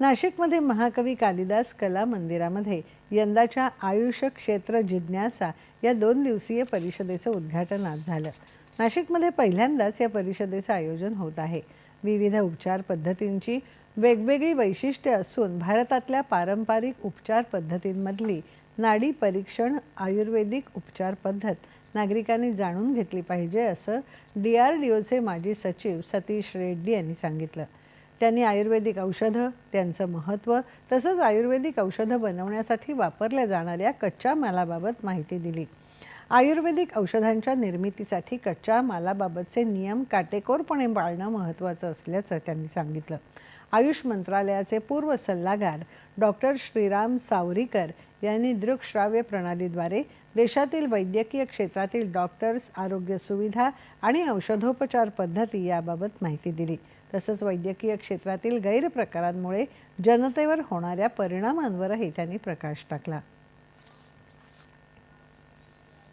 नाशिकमध्ये महाकवी कालिदास कला मंदिरामध्ये यंदाच्या आयुष्य क्षेत्र जिज्ञासा या दोन दिवसीय परिषदेचं उद्घाटन आज झालं. नाशिकमध्ये पहिल्यांदाच या परिषदेचं आयोजन होत आहे. विविध उपचार पद्धतींची वेगवेगळी वैशिष्ट्ये असून भारतातल्या पारंपरिक उपचार पद्धतींमधली नाडी परीक्षण आयुर्वेदिक उपचार पद्धत नागरिकांनी जाणून घेतली पाहिजे असं डी आर डी ओचे माजी सचिव सतीश रेड्डी यांनी सांगितलं. त्यांनी आयुर्वेदिक औषधं त्यांचं महत्त्व तसंच आयुर्वेदिक औषधं बनवण्यासाठी वापरल्या जाणाऱ्या कच्च्या मालाबाबत माहिती दिली. आयुर्वेदिक औषधांच्या निर्मितीसाठी कच्च्या मालाबाबतचे नियम काटेकोरपणे पाळणं महत्त्वाचं असल्याचं त्यांनी सांगितलं. आयुष मंत्रालयाचे पूर्व सल्लागार डॉक्टर श्रीराम सावरीकर यांनी दृकश्राव्य प्रणालीद्वारे देशातील वैद्यकीय क्षेत्रातील डॉक्टर्स आरोग्य सुविधा आणि औषधोपचार पद्धती याबाबत माहिती दिली. तसंच वैद्यकीय क्षेत्रातील गैरप्रकारांमुळे जनतेवर होणाऱ्या परिणामांवरही त्यांनी प्रकाश टाकला.